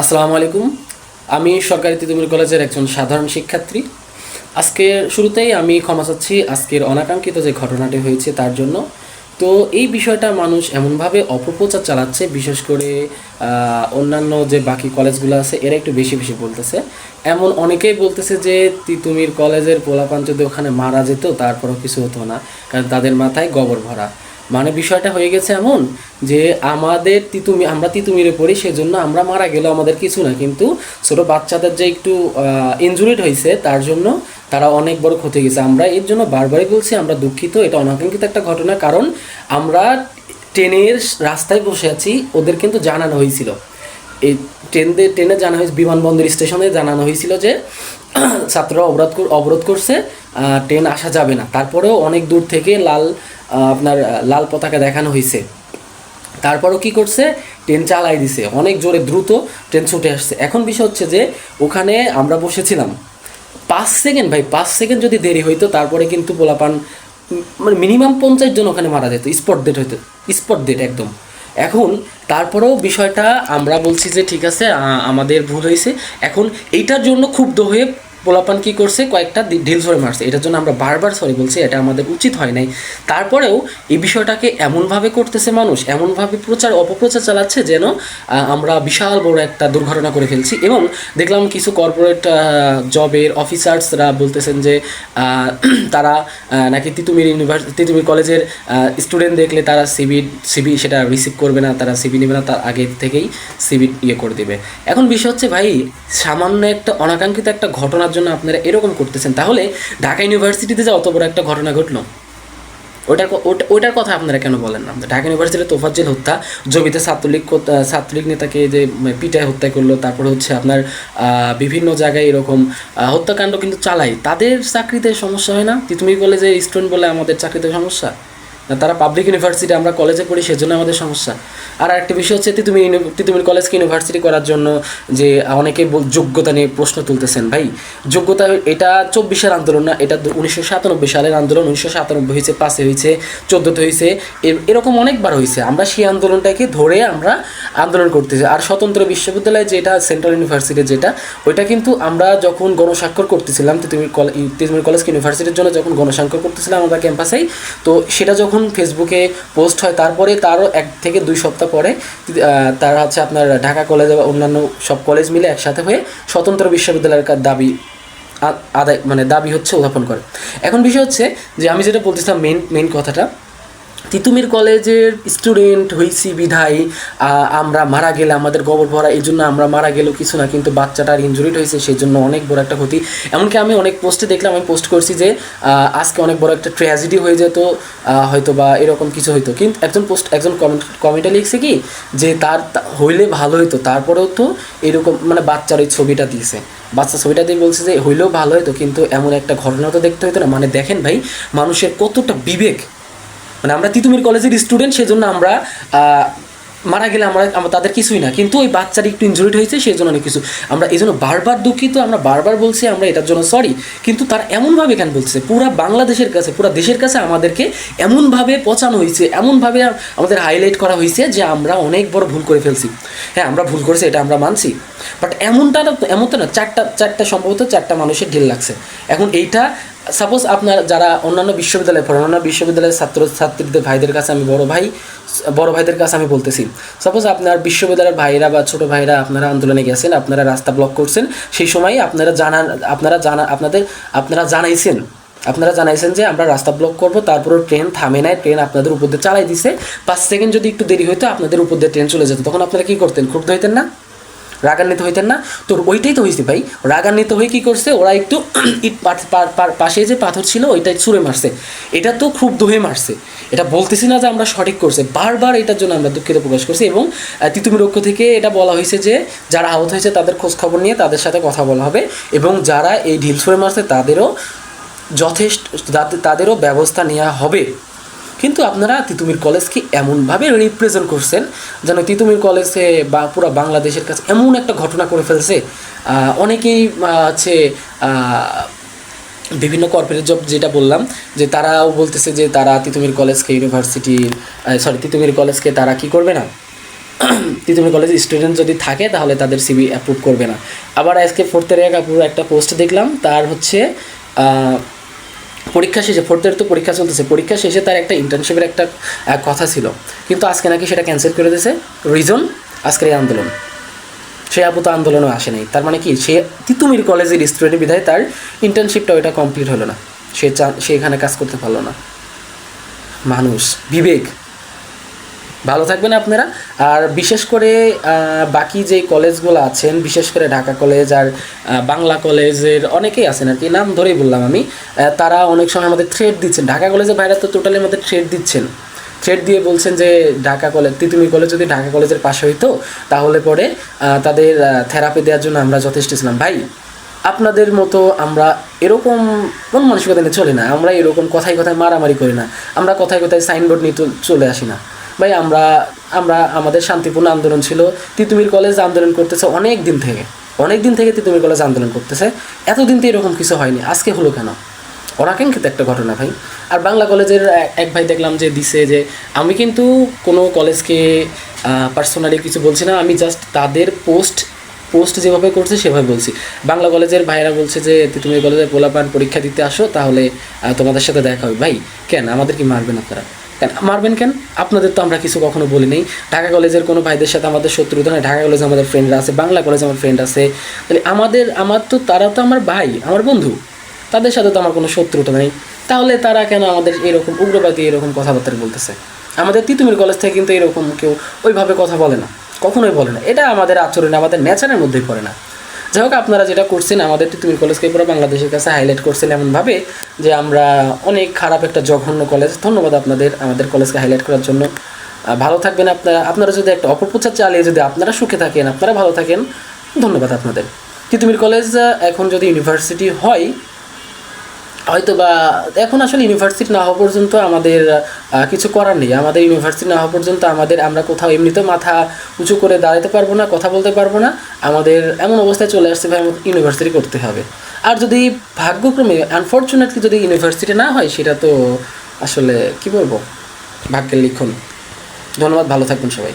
আসসালামু আলাইকুম। আমি সরকারি তিতুমির কলেজের একজন সাধারণ শিক্ষার্থী। আজকে শুরুতেই আমি ক্ষমা চাচ্ছি আজকের অনাকাঙ্ক্ষিত যে ঘটনাটি হয়েছে তার জন্য। তো এই বিষয়টা মানুষ এমনভাবে অপপ্রচার চালাচ্ছে, বিশেষ করে অন্যান্য যে বাকি কলেজগুলো আছে, এরা একটু বেশি বেশি বলতেছে। এমন অনেকেই বলতেছে যে, তিতুমির কলেজের পোলাপান যদি ওখানে মারা যেত, তারপরও কিছু হতো না, কারণ তাদের মাথায় গবর ভরা। মানে বিষয়টা হয়ে গেছে এমন যে আমাদের তিতুমি আমরা তিতুমিরে পড়ি, সেজন্য আমরা মারা গেলেও আমাদের কিছু না। কিন্তু ছোট বাচ্চাদের যে একটু ইনজুরিড হয়েছে, তার জন্য তারা অনেক বড় ক্ষতি গেছে আমরা এর জন্য বারবারই বলছি, আমরা দুঃখিত, এটা অনাকাঙ্ক্ষিত একটা ঘটনা। কারণ আমরা ট্রেনের রাস্তায় বসে আছি, ওদের কিন্তু জানানো হয়েছিল। এই ট্রেনদের, ট্রেনে জানা হয়েছে, বিমানবন্দর স্টেশনে জানানো হয়েছিল যে ছাত্ররা অবরোধ অবরোধ করছে ট্রেন আসা যাবে না। তারপরেও অনেক দূর থেকে লাল আপনার লাল পতাকা দেখানো হয়েছে তারপরও কি করছে? ট্রেন চালাই দিছে। অনেক জোরে দ্রুত ট্রেন ছুটে আসছে। এখন বিষয় হচ্ছে যে, ওখানে আমরা বসেছিলাম। পাঁচ সেকেন্ড ভাই, পাঁচ সেকেন্ড যদি দেরি হইতো, তারপরে কিন্তু পোলাপান মানে মিনিমাম পঞ্চাশ জন ওখানে মারা যেত। স্পট ডেট হইতো। স্পট ডেট একদম। এখন তারপরেও বিষয়টা আমরা বলছি যে, ঠিক আছে আমাদের ভুল হয়েছে এখন এইটার জন্য ক্ষুব্ধ হয়ে পোলাপান কি করছে? কয়েকটা ঢিল ধরে মারছে। এটার জন্য আমরা বারবার সরি বলছি, এটা আমাদের উচিত হয় নাই। তারপরেও এই বিষয়টাকে এমনভাবে করতেছে মানুষ, এমনভাবে প্রচার, অপপ্রচার চালাচ্ছে যেন আমরা বিশাল বড় একটা দুর্ঘটনা করে ফেলছি। এবং দেখলাম কিছু কর্পোরেট জবের অফিসার্সরা বলতেছেন যে তারা নাকি তিতুমির ইউনিভার্সিটি তিতুমির কলেজের স্টুডেন্ট দেখলে তারা সিবি সিবি সেটা রিসিভ করবে না, তারা সিবি নেবে না, তার আগে থেকেই সিবি ইয়ে করে দেবে। এখন বিষয় হচ্ছে ভাই, সামান্য একটা অনাকাঙ্ক্ষিত একটা ঘটনার জন্য আপনারা এরকম করতেছেন, তাহলে ঢাকা ইউনিভার্সিটিতে যে অত বড় একটা ঘটনা ঘটলো, ওটার ওটা- ওটার কথা আপনারা কেন বলেন না? ঢাকা ইউনিভার্সিটির তোফাজ্জেল হত্যা জমিতে ছাত্রলীগ ছাত্রলীগ নেতাকে যে পিটায় হত্যা করল, তারপরে হচ্ছে আপনার বিভিন্ন জায়গায় এরকম হত্যাকাণ্ড কিন্তু চালাই তাদের চাকরিতে সমস্যা হয় না? তিতুমির কলেজে স্টুডেন্ট বলে আমাদের চাকরিতে সমস্যা? তারা পাবলিক ইউনিভার্সিটি আমরা কলেজে পড়ি সেজন্য আমাদের সমস্যা। আর একটা বিষয় হচ্ছে তিতুমির তিতুমির কলেজকে ইউনিভার্সিটি করার জন্য যে অনেকে যোগ্যতা নিয়ে প্রশ্ন তুলতেছেন। ভাই, যোগ্যতা এটা চব্বিশের আন্দোলন না, এটা উনিশশো সাতানব্বই সালের আন্দোলন, উনিশশো সাতানব্বই হয়েছে পাঁচে হয়েছে, চোদ্দোতে হয়েছে এরকম অনেকবার হয়েছে। আমরা সেই আন্দোলনটাকে ধরে আমরা আন্দোলন করতেছি। আর স্বতন্ত্র বিশ্ববিদ্যালয় যেটা সেন্ট্রাল ইউনিভার্সিটি যেটা, ওইটা কিন্তু আমরা যখন গণস্বাক্ষর করতেছিলাম, তিতুমির কলেজ তিতুমির কলেজ ইউনিভার্সিটির জন্য যখন গণস্বাক্ষর করতেছিলাম আমরা ক্যাম্পাসেই তো সেটা যখন ফেসবুকে পোস্ট হয়, তারপরে তারও এক থেকে দুই সপ্তাহ পরে তারা হচ্ছে আপনার ঢাকা কলেজ বা অন্যান্য সব কলেজ মিলে একসাথে হয়ে স্বতন্ত্র বিশ্ববিদ্যালয়ের দাবি আদায় মানে দাবি হচ্ছে উত্থাপন করে। এখন বিষয় হচ্ছে যে, আমি যেটা বলতেছিলাম মেন মেন কথাটা তিতুমির কলেজের স্টুডেন্ট হইছি বিধায় আমরা মারা গেলে আমাদের গোবর ভরা, এই জন্য আমরা মারা গেলেও কিছু না, কিন্তু বাচ্চাটার ইনজুরিড হয়েছে সেই জন্য অনেক বড় একটা ক্ষতি। এমনকি আমি অনেক পোস্টে দেখলাম, আমি পোস্ট করছি যে আজকে অনেক বড় একটা ট্র্যাজেডি হয়ে যেত হয়তো বা এরকম কিছু হইতো। কিন্তু একজন পোস্ট একজন কমেন্ট কমেন্টে লিখছে কি, যে তার হইলে ভালো হইতো, তারপরেও তো এরকম মানে বাচ্চার ওই ছবিটা দিয়েছে। বাচ্চা ছবিটা দিয়ে বলছে যে, হইলেও ভালো হতো কিন্তু এমন একটা ঘটনা তো দেখতে হতো না। মানে দেখেন ভাই, মানুষের কতটা বিবেক মানে আমরা তিতুমির কলেজের স্টুডেন্ট সেজন্য আমরা মারা গেলে আমরা তাদের কিছুই না। কিন্তু ওই বাচ্চার একটু ইনজুরিড হয়েছে সেই জন্য অনেক কিছু। আমরা এই জন্য বারবার দুঃখিত, আমরা বারবার বলছি, আমরা এটার জন্য সরি কিন্তু তার এমনভাবে কেন বলছে? পুরা বাংলাদেশের কাছে, পুরা দেশের কাছে আমাদেরকে এমনভাবে পচানো হয়েছে, এমনভাবে আমাদের হাইলাইট করা হয়েছে যে আমরা অনেক বড় ভুল করে ফেলছি। হ্যাঁ আমরা ভুল করেছি, এটা আমরা মানছি। বাট এমনটা না এমনটা না, চারটা চারটা সম্ভবত চারটা মানুষের ঢিল লাগছে। এখন এইটা সাপোজ আপনার যারা অন্যান্য বিশ্ববিদ্যালয়ে পড়েন, অন্যান্য বিশ্ববিদ্যালয়ের ছাত্র, ছাত্রীদের ভাইদের কাছে আমি বড় ভাই, বড় ভাইদের কাছে আমি বলতেছি। সাপোজ আপনার বিশ্ববিদ্যালয়ের ভাইরা বা ছোট ভাইরা আপনারা আন্দোলনে গেছেন, আপনারা রাস্তা ব্লক করছেন, সেই সময় আপনারা জানান, আপনারা জানা, আপনাদের, আপনারা জানাইছেন আপনারা জানাইছেন যে আমরা রাস্তা ব্লক করব তারপরে ট্রেন থামে নাই, ট্রেন আপনাদের উপর দিয়ে চালাই দিছে। পাঁচ সেকেন্ড যদি একটু দেরি হইতো, আপনাদের উপর দিয়ে ট্রেন চলে যেত। তখন আপনারা কি করতেন? ক্ষুব্ধ হইতেন না? রাগান্বিত হইতেন না। তো ওইটাই তো হয়েছে ভাই। রাগান্বিত হয়ে কি করছে? ওরা একটু ইট পাশে যে পাথর ছিল, ওইটাই ছুঁড়ে মারছে। এটা তো ক্ষুব্ধ হয়ে মারছে। এটা বলতেছি না যে আমরা সঠিক করছে। বারবার এটার জন্য আমরা দুঃখিত প্রকাশ করছি এবং তিতুমির পক্ষ থেকে এটা বলা হয়েছে যে, যারা আহত হয়েছে তাদের খোঁজ খবর নিয়ে তাদের সাথে কথা বলা হবে এবং যারা এই ঢিল ছুঁড়ে মারছে তাদেরও যথেষ্ট তাদেরও ব্যবস্থা নেওয়া হবে। কিন্তু আপনারা তিতুমির কলেজকে এমনভাবে রিপ্রেজেন্ট করছেন যেন তিতুমির কলেজে বা পুরো বাংলাদেশের কাছে এমন একটা ঘটনা করে ফেলছে। অনেকেই হচ্ছে বিভিন্ন কর্পোরেট জব যেটা বললাম, যে তারাও বলতেছে যে তারা তিতুমির কলেজকে ইউনিভার্সিটি সরি তিতুমির কলেজকে তারা কি করবে না? তিতুমির কলেজ স্টুডেন্ট যদি থাকে, তাহলে তাদের সিবি অ্যাপ্রুভ করবে না। আবার আজকে ফোর্থের এক আপুর একটা পোস্ট দেখলাম, তার হচ্ছে পরীক্ষা শেষে ফোর্থ ইয়ার তো পরীক্ষা চলতেছে, পরীক্ষা শেষে তার একটা ইন্টার্নশিপের একটা কথা ছিল। কিন্তু আজকে নাকি সেটা ক্যান্সেল করে দিয়েছে। রিজন আজকের এই আন্দোলন। সে আপাতত আন্দোলনও আসে নাই। তার মানে কি? সে তিতুমির কলেজের স্টুডেন্ট বিধায় তার ইন্টার্নশিপটা ওইটা কমপ্লিট হলো না। সে সে এখানে কাজ করতে পারল না। মানুষ, বিবেক। ভালো থাকবেন আপনারা। আর বিশেষ করে বাকি যে কলেজগুলো আছেন, বিশেষ করে ঢাকা কলেজ আর বাংলা কলেজের অনেকেই আছেন আর কি, নাম ধরেই বললাম আমি তারা অনেক সময় আমাদের থ্রেড দিচ্ছেন। ঢাকা কলেজের বাইরে তো টোটালি আমাদের থ্রেড দিচ্ছেন। থ্রেড দিয়ে বলছেন যে, ঢাকা কলেজ, তিতুমি কলেজ যদি ঢাকা কলেজের পাশে হইতো, তাহলে পরে তাদের থেরাপি দেওয়ার জন্য আমরা যথেষ্ট ছিলাম। ভাই, আপনাদের মতো আমরা এরকম কোন মানসিকতা নিয়ে চলি না? আমরা এরকম কথায় কথায় মারামারি করি না। আমরা কথায় কথায় সাইনবোর্ড নিয়ে চলে আসি না। ভাই, আমরা আমরা, আমাদের শান্তিপূর্ণ আন্দোলন ছিল। তিতুমির কলেজ আন্দোলন করতেছে অনেক দিন থেকে। অনেক দিন থেকে তিতুমির কলেজ আন্দোলন করতেছে। এতদিন তো এরকম কিছু হয়নি। আজকে হলো কেন? অনাকাঙ্ক্ষিত একটা ঘটনা ভাই। আর বাংলা কলেজের এক- ভাই দেখলাম যে দিছে যে, আমি কিন্তু কোনো কলেজকে পার্সোনালি কিছু বলছি না। আমি জাস্ট তাদের পোস্ট পোস্ট যেভাবে করছে সেভাবে বলছি। বাংলা কলেজের ভাইয়েরা বলছে যে তুমি কলেজের পোলাপান পরীক্ষা দিতে আসো, তাহলে তোমাদের সাথে দেখা হবে। ভাই, কেন? আমাদের কি মারবেন আপনারা? কেন মারবেন কেন? আপনাদের তো আমরা কিছু কখনো বলি নাই। ঢাকা কলেজের কোনো ভাইদের সাথে আমাদের শত্রুতা নেই ঢাকা কলেজে আমাদের ফ্রেন্ডরা আছে, বাংলা কলেজে আমার ফ্রেন্ড আছে। তাহলে আমাদের, আমার তো, তারা তো আমার ভাই, আমার বন্ধু। তাদের সাথে তো আমার কোনো শত্রুতা নেই। তাহলে তারা কেন আমাদের এরকম উগ্রবাদী এরকম কথাবার্তা বলতেছে? আমাদের তিতুমির কলেজ থেকে কিন্তু এরকম কেউ ওইভাবে কথা বলে না। কখনোই বলে না। এটা আমাদের আচরণে, আমাদের নেচারের মধ্যেই পড়ে না। যাই হোক, আপনারা যেটা করছেন, আমাদের তিতুমির কলেজকে পুরো বাংলাদেশের কাছে হাইলাইট করছেন এমনভাবে যে আমরা অনেক খারাপ একটা জঘন্য কলেজ ধন্যবাদ আপনাদের আমাদের কলেজকে হাইলাইট করার জন্য। ভালো থাকবেন আপনারা। আপনারা যদি একটা অপপ্রচার চালিয়ে যদি আপনারা সুখে থাকেন, আপনারা ভালো থাকেন, ধন্যবাদ আপনাদের। তিতুমির কলেজ এখন যদি ইউনিভার্সিটি হয় হয়তো বা এখন আসলে ইউনিভার্সিটি না হওয়া পর্যন্ত আমাদের কিছু করার নেই। আমাদের ইউনিভার্সিটি না হওয়া পর্যন্ত আমাদের আমরা কোথাও এমনিতেও মাথা উঁচু করে দাঁড়াতে পারব না, কথা বলতে পারব না। আমাদের এমন অবস্থায় চলে আসছে ভাই ইউনিভার্সিটি করতে হবে। আর যদি ভাগ্যক্রমে আনফর্চুনেটলি যদি ইউনিভার্সিটি না হয়, সেটা তো আসলে কি বলব? ভাগ্যের লিখন। ধন্যবাদ, ভালো থাকবেন সবাই।